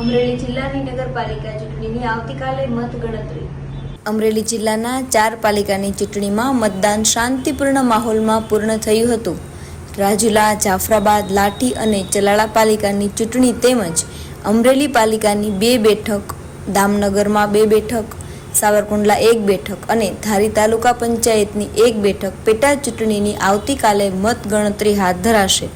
અમરેલી જિલ્લાની નગરપાલિકા ચૂંટણીની આવતીકાલે મતગણતરી. અમરેલી જિલ્લાના ચાર પાલિકાની ચૂંટણીમાં મતદાન શાંતિપૂર્ણ માહોલમાં પૂર્ણ થયું હતું. રાજુલા, જાફરાબાદ, લાઠી અને ચલાળા પાલિકાની ચૂંટણી તેમજ અમરેલી પાલિકાની બે બેઠક, દામનગરમાં બે બેઠક, સાવરકુંડલા એક બેઠક અને ધારી તાલુકા પંચાયતની એક બેઠક પેટા ચૂંટણીની આવતીકાલે મતગણતરી હાથ ધરાશે.